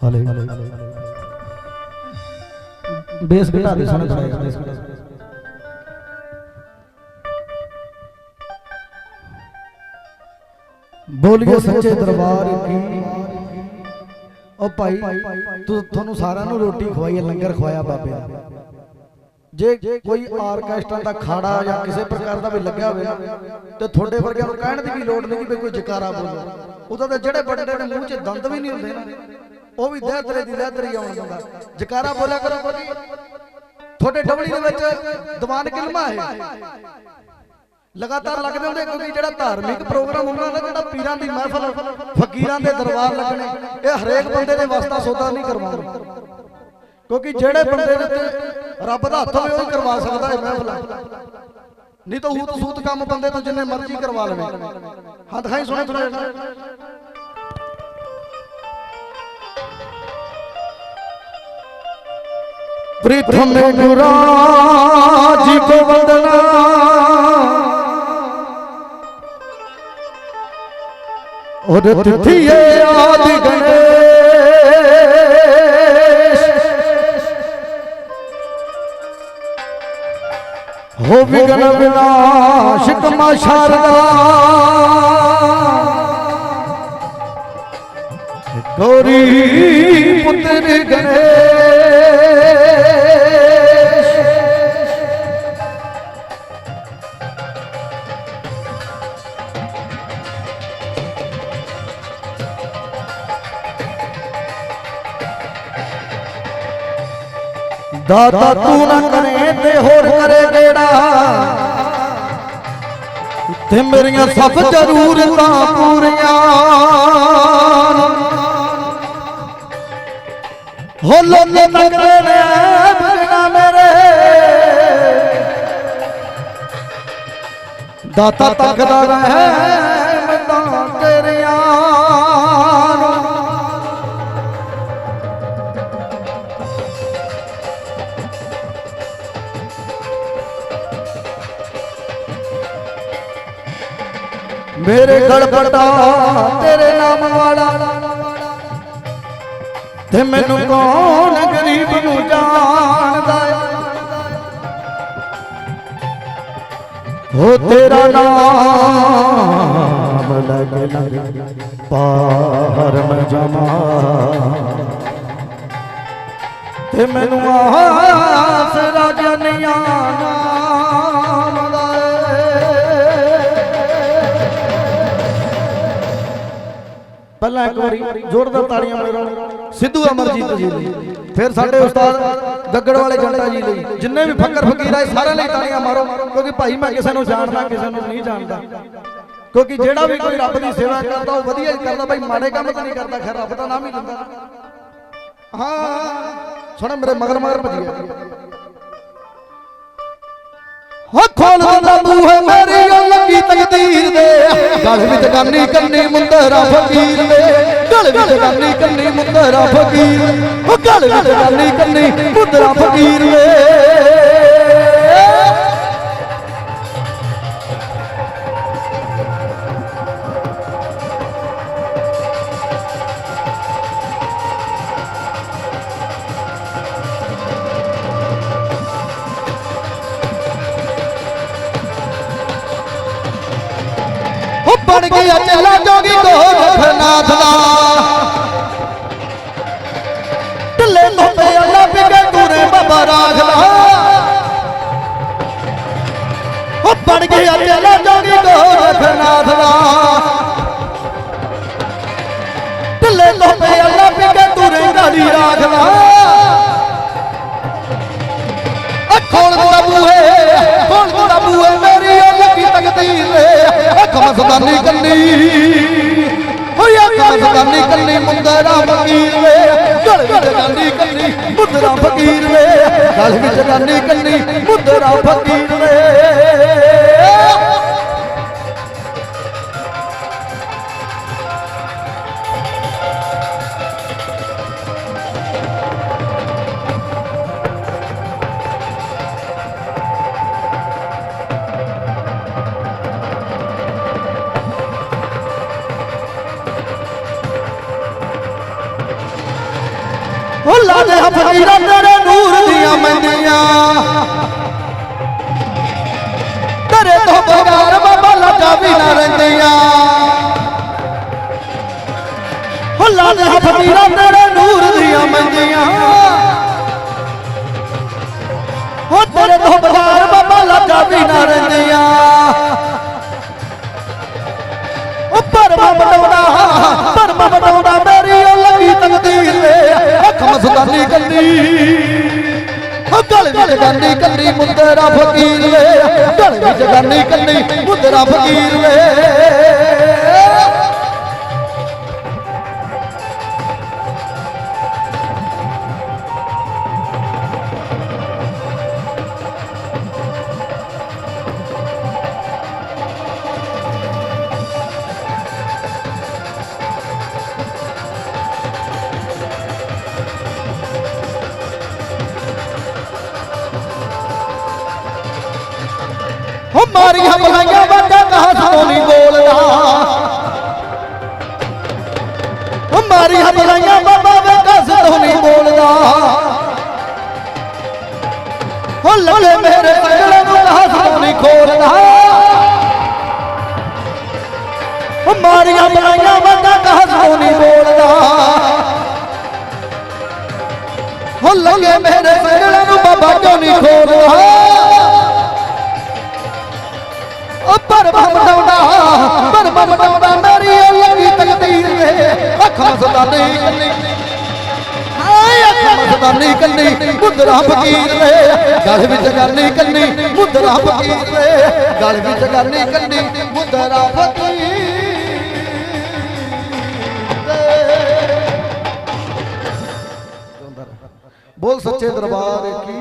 ਹਲੇ ਬੇਸ ਘਟਾ ਦੇ ਸਾਨੂੰ ਥੋੜਾ ਬੇਸ ਘਟਾ। ਬੋਲੀਏ ਸੱਚੇ ਦਰਬਾਰ ਕੀ? ਉਹ ਭਾਈ ਤੂੰ ਤੁਹਾਨੂੰ ਸਾਰਿਆਂ ਨੂੰ ਰੋਟੀ ਖਵਾਈ ਲੰਗਰ ਖਵਾਇਆ ਬਾਬੇ ਨੇ। ਜੇ ਕੋਈ ਆਰਕੈਸਟਰਾ ਦਾ ਖਾੜਾ ਜਾਂ ਕਿਸੇ ਪ੍ਰਕਾਰ ਦਾ ਵੀ ਲੱਗਿਆ ਹੋਵੇ ਨਾ ਤੇ ਤੁਹਾਡੇ ਵਰਗਿਆਂ ਨੂੰ ਕਹਿਣ ਦੀ ਵੀ ਲੋੜ ਨਹੀਂ ਕਿ ਕੋਈ ਜਕਾਰਾ ਬੋਲੋ। ਉਹਦਾ ਤਾਂ ਜਿਹੜੇ ਬੰਦੇ ਦੇ ਮੂੰਹ 'ਚ ਦੰਦ ਵੀ ਨਹੀਂ ਹੁੰਦੇ ਨਾ। ਉਹ ਵੀ ਦਹਿਤਰੇ ਦੀ ਦਹਿਤਰੀ ਆਉਣ ਦਿੰਦਾ ਜਕਾਰਾ ਬੋਲਿਆ ਕਰੋ ਕੋਈ ਤੁਹਾਡੇ ਡਬਲੀ ਦੇ ਵਿੱਚ ਦੀਵਾਨ ਕਿਲਮਾ ਹੈ। ਲਗਾਤਾਰ ਲੱਗਦੇ ਹੁੰਦੇ ਕਿਉਂਕਿ ਜਿਹੜਾ ਧਾਰਮਿਕ ਪ੍ਰੋਗਰਾਮ ਹੁੰਦਾ ਨਾ, ਜਿਹੜਾ ਪੀਰਾਂ ਦੀ ਮਹਿਫਲ, ਫਕੀਰਾਂ ਦੇ ਦਰਬਾਰ ਲੱਗਣੇ, ਇਹ ਹਰੇਕ ਬੰਦੇ ਦੇ ਵਾਸਤਾ ਸੌਦਾ ਨਹੀਂ ਕਰਵਾਉਣਾ ਕਿਉਂਕਿ ਜਿਹੜੇ ਬੰਦੇ ਦੇ ਉੱਤੇ ਰੱਬ ਦਾ ਹੱਥ ਹੋਵੇ, ਉਹ ਹੀ ਕਰਵਾ ਸਕਦਾ ਹੈ ਮਹਿਫਲ। ਨਹੀਂ ਤਾਂ ਹੂਤ ਸੂਤ ਕੰਮ ਬੰਦੇ ਤੋਂ ਜਿੰਨੇ ਮਰਜ਼ੀ ਕਰਵਾ ਲਵੇ। ਹੱਥ ਦਿਖਾਈ ਸੁਣੇ ਥੋੜਾ प्रथम गुरा जी को वंदना और तृतीय आदि गणेश हो विघ्न विनाश कमा शारदा गौरी पुत्र गणेश ਦਾਤਾ ਤੂੰ ਨਾ ਕਰੇ ਤੇ ਹੋਰ ਕਰੇ ਕਿਹੜਾ? ਤੇ ਮੇਰੀਆਂ ਸਭ ਜ਼ਰੂਰਤਾਂ ਪੂਰੀਆਂ। ਹੋ ਲੋਕੇ ਤੱਕਦੇ ਨੇ, ਬਿਨਾ ਮੇਰੇ। ਦਾਤਾ ਤੱਕਦਾ ਰਹੇ ਮੇਰੇ ਗਲ ਤੇਰੇ ਨਾਮ ਵਾਲਾ। ਤੇ ਮੈਨੂੰ ਕੌਣ ਗਰੀਬ ਨੂੰ ਜਾਣਦਾ ਹੋ ਤੇਰਾ ਨਾਮ ਲਗ ਲਗ ਜਮਾ। ਤੇ ਮੈਨੂੰ ਆਸ ਰਾਜਨੀਆਂ ਨਾਮ ਪਹਿਲਾਂ ਇੱਕ ਵਾਰੀ ਜ਼ੋਰਦਾਰ ਤਾੜੀਆਂ ਮਾਰੋ ਸਿੱਧੂ ਅਮਰਜੀਤ ਜੀ ਲਈ। ਫਿਰ ਸਾਡੇ ਉਸਤਾਦ ਗੱਗੜ ਵਾਲੇ ਜੰਟਾ ਜੀ ਲਈ। ਜਿੰਨੇ ਵੀ ਫਕਰ ਫਕੀਰ ਆਏ ਸਾਰਿਆਂ ਲਈ ਤਾੜੀਆਂ ਮਾਰੋ। ਕਿਉਂਕਿ ਭਾਈ ਮੈਂ ਕਿਸੇ ਨੂੰ ਜਾਣਦਾ, ਕਿਸੇ ਨੂੰ ਨਹੀਂ ਜਾਣਦਾ। ਕਿਉਂਕਿ ਜਿਹੜਾ ਵੀ ਕੋਈ ਰੱਬ ਦੀ ਸੇਵਾ ਕਰਦਾ, ਉਹ ਵਧੀਆ ਹੀ ਕਰਦਾ। ਭਾਈ ਮਾੜੇ ਕੰਮ ਤਾਂ ਨਹੀਂ ਕਰਦਾ, ਖੈਰ ਰੱਬ ਦਾ ਨਾਮ ਹੀ ਲੈਂਦਾ। ਹਾਂ, ਸੁਣ ਮੇਰੇ ਮਗਰ ਮਗਰ ਭਜੀਆ ਹੋ ਖੋਲ ਦਿੰਦਾ ਮੂੰਹ ਮੇਰੀ ਤਕਦੀਰ ਦੇ। ਗਲ ਵਿੱਚ ਗਾਨੀ ਕੰਨੀ ਮੁੰਦਰਾ ਫਕੀਰ ਦੇ। ਗਲ ਵਿੱਚ ਗਾਨੀ ਕੰਨੀ ਮੁੰਦਰਾ ਫਕੀਰ। ਉਹ ਗਲ ਵਿੱਚ ਗਾਨੀ ਕੰਨੀ ਮੁੰਦਰਾ ਫਕੀਰ ਦੇ। পাইয়া চলা যোগী তো ਅੱਖ ਮਸਤਾਨੀ ਕੰਨੀ ਹੋਈ ਅੱਖ ਮਸਤਾਨੀ ਕੰਨੀ ਮੁੰਦਰਾ ਫਕੀਰ ਵੇ। ਗਲ ਵਿੱਚ ਗਾਨੀ ਕੰਨੀ ਮੁੰਦਰਾ ਫਕੀਰ ਵੇ। ਗਲ ਵਿੱਚ ਗਾਨੀ ਕੰਨੀ ਮੁੰਦਰਾ ਫਕੀਰ ਲਾਦੇ ਫਕੀਰਾਂ ਤੇਰੇ ਨੂਰ ਦੀਆਂ ਮੰਦੀਆਂ ਤੇਰੇ ਤੋਂ ਬਗਾਰ ਬਾਬਾ ਲੱਗਾ ਵੀ ਨਾ ਰਹਿੰਦੀਆਂ। ਉਹ ਲਾਦੇ ਫਕੀਰਾਂ ਤੇਰੇ ਨੂਰ ਦੀਆਂ ਮੰਦੀਆਂ ਉਹ ਤੇਰੇ ਤੋਂ ਬਗਾਰ ਬਾਬਾ ਲੱਗਾ ਵੀ ਨਾ ਰਹਿੰਦੀਆਂ। ਉਹ ਪਰਮਾ ਬਟਾਉਣਾ ਪਰਮਾ ਬਟਾਉਣਾ ਮੇਰੀ ਲੱਗੀ ਅੱਖ ਮਸਤਾਨੀ ਕੰਦੀ ਉਹ ਗਲ ਵਿੱਚ ਗਾਨੀ ਕੰਨੀ ਮੁੰਦਰਾ ਫਕੀਰ ਵੇ। ਗਲ ਵਿੱਚ ਗਾਨੀ ਕੰਦੀ ਮੁੰਦਰਾ ਫਕੀਰ ਵੇ। ਮਾਰੀਆਂ ਬਲਾਈਆਂ ਵਾਂਗਾ ਕਹਾ ਤੋਂ ਨਹੀਂ ਬੋਲਦਾ ਹੋ ਮਾਰੀਆਂ ਬਲਾਈਆਂ ਬਾਬਾ ਵੇ ਕਸ ਤੋਂ ਨਹੀਂ ਬੋਲਦਾ ਹੋ ਲੱਗੇ ਮੇਰੇ ਸੰਗਲੇ ਨੂੰ ਕਹਾ ਤੋਂ ਨਹੀਂ ਖੋਲਦਾ ਹੋ ਮਾਰੀਆਂ ਬਲਾਈਆਂ ਵਾਂਗਾ ਕਹਾ ਤੋਂ ਨਹੀਂ ਬੋਲਦਾ ਹੋ ਲੱਗੇ ਮੇਰੇ ਸੰਗਲੇ ਨੂੰ ਬਾਬਾ ਕਿਉਂ ਨਹੀਂ ਖੋਲਦਾ ਉਹ ਪਰਮਾ ਮਟਾਉਂਦਾ ਪਰਮਾ ਮਟਾਉਂਦਾ ਮੇਰੀ ਉਹ ਲੱਗੀ ਤਕਦੀਰ ਵੇ। ਅੱਖਾਂ ਸਦਾਨੀ ਕੰਨੀ ਹਾਏ, ਅੱਖਾਂ ਸਦਾਨੀ ਕੰਨੀ ਮੁੰਦਰਾ ਫਕੀਰ ਵੇ। ਗਲ ਵਿੱਚ ਗਾਨੀ ਕੰਨੀ ਮੁੰਦਰਾ ਫਕੀਰ ਵੇ। ਗਲ ਵਿੱਚ ਗਾਨੀ ਕੰਨੀ ਮੁੰਦਰਾ ਫਕੀਰ ਬੋਲ ਸੱਚੇ ਦਰਬਾਰ ਕੀ